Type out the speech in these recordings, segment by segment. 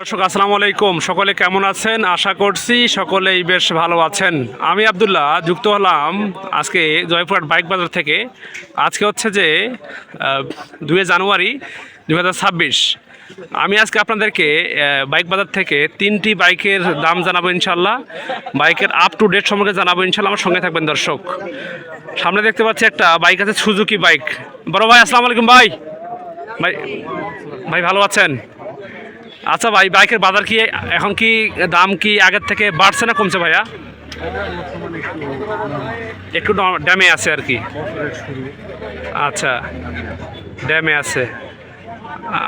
দর্শক, আসসালামু আলাইকুম। সকলে কেমন আছেন? আশা করছি সকলেই বেশ ভালো আছেন। আমি আবদুল্লাহ, যুক্ত হলাম আজকে জয়পুরহাট বাইক বাজার থেকে। আজকে হচ্ছে যে দুই জানুয়ারি দু হাজার ছাব্বিশ। আমি আজকে আপনাদেরকে বাইক বাজার থেকে তিনটি বাইকের দাম জানাব ইনশাল্লাহ বাইকের আপ টু ডেট সম্পর্কে জানাব ইনশাল্লাহ আমার সঙ্গে থাকবেন দর্শক। সামনে দেখতে পাচ্ছি একটা বাইক আছে, সুজুকি বাইক। বড় ভাই, আসসালামু আলাইকুম ভাই। ভাই ভাই ভালো আছেন? আচ্ছা ভাই, বাইকের বাজার কি এখন কি দাম কি আগের থেকে বাড়ছে না কমছে ভাইয়া? একটু ড্যামে আছে আর কি। আচ্ছা ড্যামে আছে।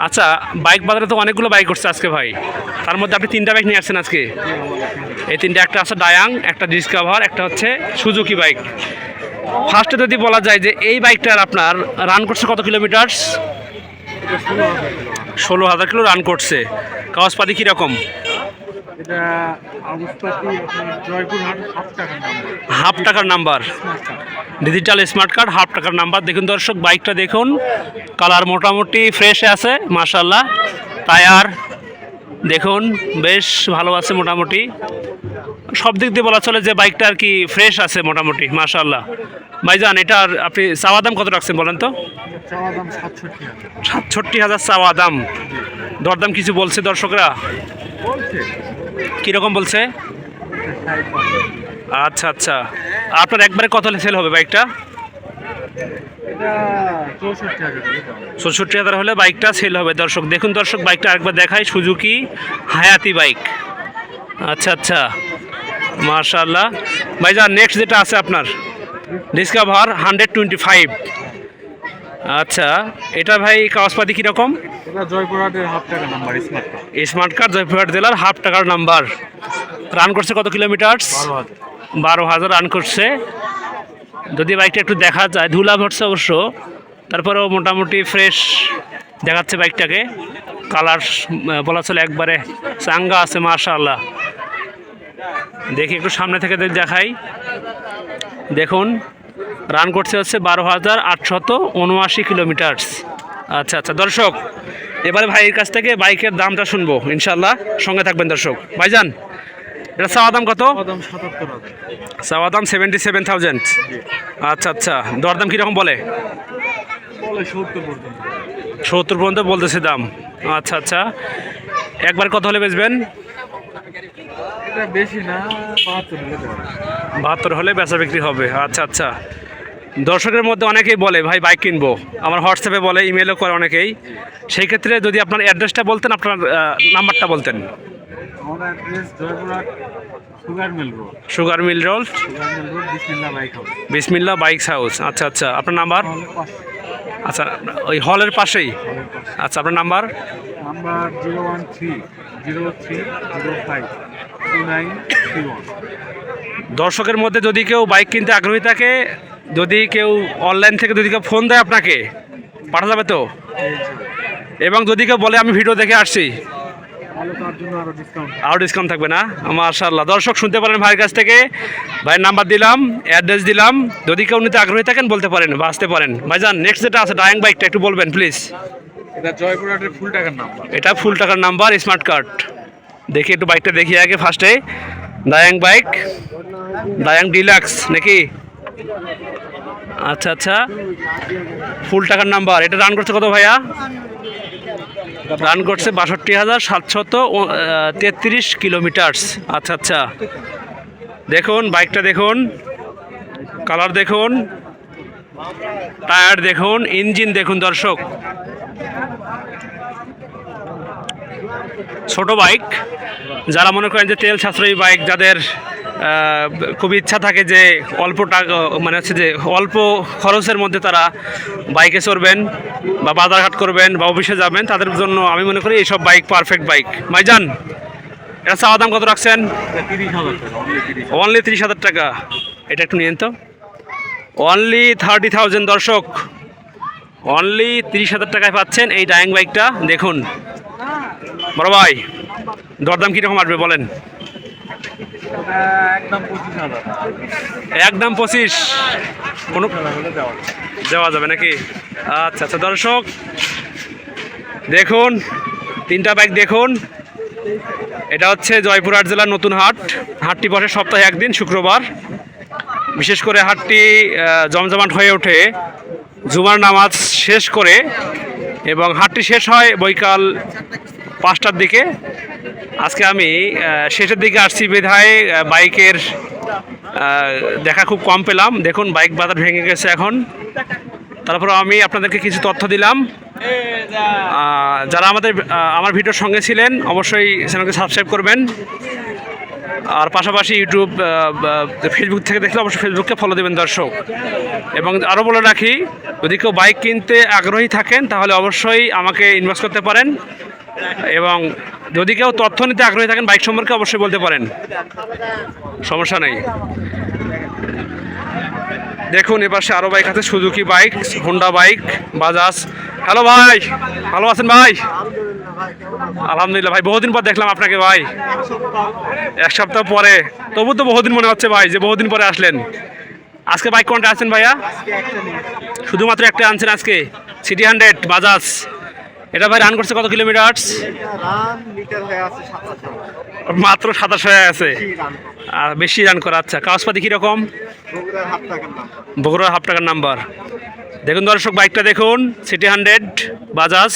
আচ্ছা বাইক বাজারে তো অনেকগুলো বাইক উঠছে আজকে ভাই। তার মধ্যে আপনি তিনটা বাইক নিয়ে আসছেন আজকে। এই তিনটা, একটা আছে ডায়াং একটা ডিসকাভার একটা হচ্ছে সুজুকি বাইক ফার্স্টে যদি বলা যায় যে এই বাইকটার আপনার রান করছে কত কিলোমিটার ষোলো হাজার কিলো রান করছে। কাগজপাতি কীরকম? অবস্থাটি আপনার জয়পুরহাট হাফ টাকার number digital smart card half টাকার নাম্বার দেখুন দর্শক বাইকটা দেখুন। কালার মোটামুটি ফ্রেশ আছে মাশাল্লাহ টায়ার দেখুন বেশ ভালো আছে মোটামুটি। সব দিক দিয়ে বলা চলে যে বাইকটা আর কি ফ্রেশ আছে মোটামুটি মাশাল্লাহ ভাইজান এটার আপনি চাওয়া দাম কত রাখছেন বলেন তো? সাতষট্টি হাজার। চাওয়া দাম। দরদাম কিছু বলছে দর্শকরা? কীরকম বলছে? আচ্ছা আচ্ছা। আপনার একবারে কত সেল হবে বাইকটা? চৌষট্টি হাজার হলে বাইকটা সেল হবে দর্শক। দেখুন দর্শক বাইকটা আরেকবার দেখাই সুজুকি হায়াতি বাইক। আচ্ছা আচ্ছা। মার্শাল্লাহ ভাইজান নেক্সট যেটা আছে আপনার? ডিসকাভার হান্ড্রেড টোয়েন্টি ফাইভ আচ্ছা এটা ভাই কাগজপাতি কীরকম? জয়পুরহাটের হাফ টাকার number smart card smart card Joypurhat জেলার হাফ টাকার নাম্বার রান করছে কত কিলোমিটার বারো হাজার। রান করছে। যদি বাইকটা একটু দেখা যায় ধুলা ভরছে অবশ্য। তারপরেও মোটামুটি ফ্রেশ দেখাচ্ছে বাইকটাকে কালার বলা চলে একবারে চাঙ্গা আছে মাশাআল্লাহ। দেখি একটু সামনে থেকে যদি দেখাই। দেখুন। রান করছে হচ্ছে বারো হাজার আটশত উনআশি কিলোমিটার আচ্ছা আচ্ছা দর্শক এবারে ভাইয়ের কাছ থেকে বাইকের দামটা শুনব ইনশাল্লাহ সঙ্গে থাকবেন দর্শক। ভাইজান এটা চাওয়া দাম কত? চাওয়া দাম সেভেন্টি সেভেন থাউজেন্ড আচ্ছা আচ্ছা দরদাম কীরকম বলে? সত্তর পর্যন্ত। বলতেছে দাম। আচ্ছা আচ্ছা একবার কত হলে বেচবেন? বেশি না। বাহাত্তর হলে বেচা বিক্রি হবে। আচ্ছা আচ্ছা দর্শকের মধ্যে অনেকেই বলে ভাই বাইক কিনবো। আমার হোয়াটসঅ্যাপে বলে ইমেলও করে অনেকেই। সেই ক্ষেত্রে যদি আপনার অ্যাড্রেসটা বলতেন আপনার নাম্বারটা বলতেন। Sugar mill road. Bismillah bike house আচ্ছা আচ্ছা। আপনার নাম্বার আচ্ছা ওই হলের পাশেই। আচ্ছা আপনার number number zero one three zero three zero five two nine three one দর্শকের মধ্যে যদি কেউ বাইক কিনতে আগ্রহী থাকে যদি কেউ অনলাইন থেকে যদি কেউ ফোন দেয় আপনাকে পাঠা যাবে তো? এবং যদি কেউ বলে আমি ভিডিও দেখে আসছি আরও ডিসকাউন্ট থাকবে না? মাশাল্লাহ দর্শক শুনতে পারেন ভাইয়ের কাছ থেকে। ভাইয়ের নাম্বার দিলাম অ্যাড্রেস দিলাম। যদি কেউ নিতে আগ্রহী থাকেন বলতে পারেন বা আসতে পারেন। ভাইজান নেক্সট যেটা আছে ডায়াং বাইকটা একটু বলবেন প্লিজ এটা জয়পুরহাটের ফুল টাকার নাম্বার এটা ফুল টাকার নাম্বার স্মার্ট কার্ড দেখি একটু বাইকটা দেখি আগে ফার্স্টে ডায়াং বাইক ডায়াং ডিলাক্স নাকি? আচ্ছা আচ্ছা। ফুল টাকার নাম্বার, এটা রান করছে কত ভাইয়া? রান করছে বাষট্টি হাজার সাতশত তেত্রিশ কিলোমিটার্স আচ্ছা আচ্ছা। দেখুন বাইকটা দেখুন কালার দেখুন টায়ার দেখুন ইঞ্জিন দেখুন দর্শক। ছোট বাইক যারা মনে করেন যে তেল সাশ্রয়ী বাইক যাদের খুব ইচ্ছা থাকে যে অল্প টাকা মানে হচ্ছে যে অল্প খরচের মধ্যে তারা বাইকে চড়বেন বা বাজারঘাট করবেন বা অফিসে যাবেন, তাদের জন্য আমি মনে করি এইসব বাইক পারফেক্ট বাইক। ভাইজান, এটা চাওয়া দাম কত রাখছেন? অনলি তিরিশ হাজার টাকা। এটা একটু নিয়েন তো। অনলি থার্টি থাউজেন্ড দর্শক। অনলি তিরিশ হাজার টাকায় পাচ্ছেন এই ডায়াং বাইকটা দেখুন। বড় ভাই, দরদাম কীরকম আসবে বলেন। একদম পঁচিশ কোনো দেওয়া যাবে। নাকি? আচ্ছা আচ্ছা দর্শক, দেখুন, তিনটা বাইক দেখুন। এটা হচ্ছে জয়পুরহাট জেলার নতুন হাট। হাটটি বসে সপ্তাহে একদিন, শুক্রবার। বিশেষ করে হাটটি জমজমাট হয়ে ওঠে। জুমার নামাজ শেষ করে এবং হাটটি শেষ হয় বৈকাল পাঁচটার দিকে। আজকে আমি শেষের দিকে আসছি বিধায় বাইকের দেখা খুব কম পেলাম। দেখুন, বাইক বাজার ভেঙে গেছে এখন। তারপর আমি আপনাদেরকে কিছু তথ্য দিলাম। যারা আমাদের আমার ভিডিওর সঙ্গে ছিলেন, অবশ্যই চ্যানেলকে সাবস্ক্রাইব করবেন। আর পাশাপাশি ইউটিউব ফেসবুক থেকে দেখলে অবশ্যই ফেসবুককে ফলো দেবেন দর্শক। এবং আরও বলে রাখি, যদি কেউ বাইক কিনতে আগ্রহী থাকেন, তাহলে অবশ্যই আমাকে ইনভেস্ট করতে পারেন। এবং যদি কেউ তথ্য নিতে আগ্রহী থাকেন, বাইক সম্পর্কে অবশ্যই বলতে পারেন। সমস্যা নেই। দেখুন এপাশে আরও বাইক আছে, Suzuki bike Honda bike Bajaj hello ভাই, ভালো আছেন ভাই? আলহামদুলিল্লাহ ভাই, বহুদিন পর দেখলাম আপনাকে ভাই। এক সপ্তাহ পরে। তবু তো বহুদিন মনে হচ্ছে ভাই, যে বহুদিন পরে আসলেন। আজকে বাইক কোনটা আছেন ভাইয়া? শুধুমাত্র একটা আনছেন আজকে। সিটি হান্ড্রেড বাজাজ এটা ভাই রান করছে কত কিলোমিটার মাত্র সাতাশ হয়ে আছে। আর বেশি রান করা আচ্ছা কাগজপাতি কীরকম? বগুড়ার হাফ টাকার নাম্বার দেখুন দর্শক বাইকটা দেখুন সিটি হান্ড্রেড বাজাজ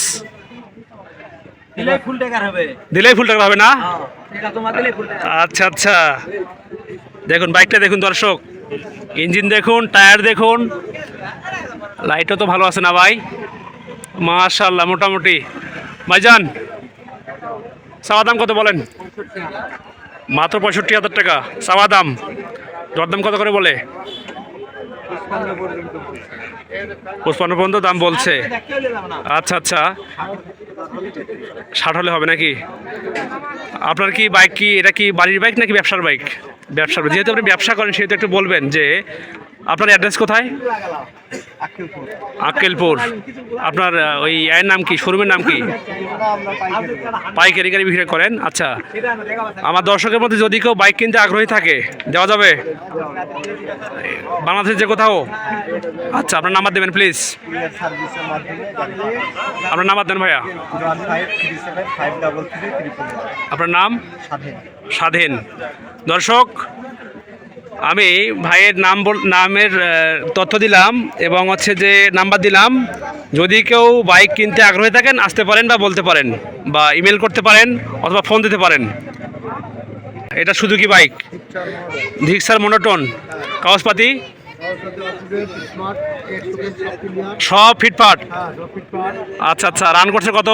দিলে ফুল টাকার হবে। দিলেই ফুল টাকা হবে না? আচ্ছা আচ্ছা। দেখুন বাইকটা দেখুন দর্শক। ইঞ্জিন দেখুন টায়ার দেখুন। লাইটও তো ভালো আছে না ভাই? মাশাল্লাহ মোটামুটি। ভাইজান, চাওয়া দাম কত বলেন? মাত্র পঁয়ষট্টি হাজার টাকা। চাওয়া দাম, দরদাম কত করে বলে? পঁচপান্ন পর্যন্ত দাম বলছে। আচ্ছা আচ্ছা। ষাট হলে হবে নাকি? আপনার কি বাইক কি, এটা কি বাড়ির বাইক নাকি ব্যবসার বাইক ব্যবসার যেহেতু আপনি ব্যবসা করেন, সেহেতু একটু বলবেন যে আপনার অ্যাড্রেস কোথায়? আক্কেলপুর। আপনার ওই এর নাম কি? শোরুমের নাম কি? পাইকারি গাড়ি বিক্রি করেন? আচ্ছা। আমার দর্শকের মধ্যে যদি কেউ বাইক কিনতে আগ্রহী থাকে দেওয়া যাবে? বাংলাদেশের যে কোথাও? আচ্ছা আপনার নাম্বার দেবেন প্লিজ আপনার নাম্বার দেন ভাইয়া। আপনার নাম? স্বাধীন। দর্শক আমি ভাইয়ের নাম নামের তথ্য দিলাম এবং হচ্ছে যে নাম্বার দিলাম। যদি কেউ বাইক কিনতে আগ্রহী থাকেন আসতে পারেন বা বলতে পারেন বা ইমেল করতে পারেন অথবা ফোন দিতে পারেন। এটা শুধু কি বাইক। ধিক্সার মনোটন কাগজপাতি। সব ফিটফাট আচ্ছা আচ্ছা রান করছে কত?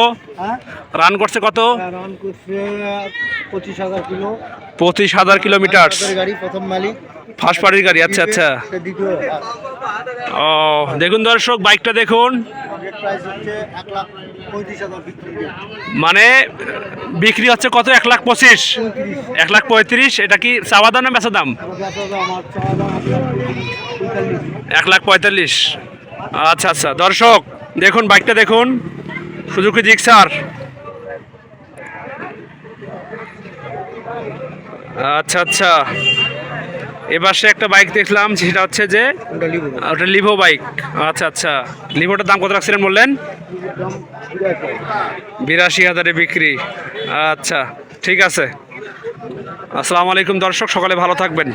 রান করছে কত? পঁচিশ হাজার কিলোমিটার। গাড়ি প্রথম মালিক। ফার্স্ট পার্টির গাড়ি আচ্ছা আচ্ছা। ও, দেখুন দর্শক, বাইকটা দেখুন। মানে বিক্রি হচ্ছে কত? এক লাখ পঁচিশ। এক লাখ পঁয়ত্রিশ, এটা কি চাওয়া দাম না বেচা দাম এক লাখ পঁয়তাল্লিশ। আচ্ছা আচ্ছা দর্শক, দেখুন, বাইকটা দেখুন। সুজুকি জিক্সার আচ্ছা আচ্ছা। এবার একটা বাইক দেখলাম সেটা হচ্ছে যে, ওটা লিভো বাইক আচ্ছা আচ্ছা। লিভোটার দাম কত রাখছিলেন বললেন? বিরাশি হাজারে বিক্রি। আচ্ছা ঠিক আছে। আসসালামু আলাইকুম দর্শক, সকালে ভালো থাকবেন।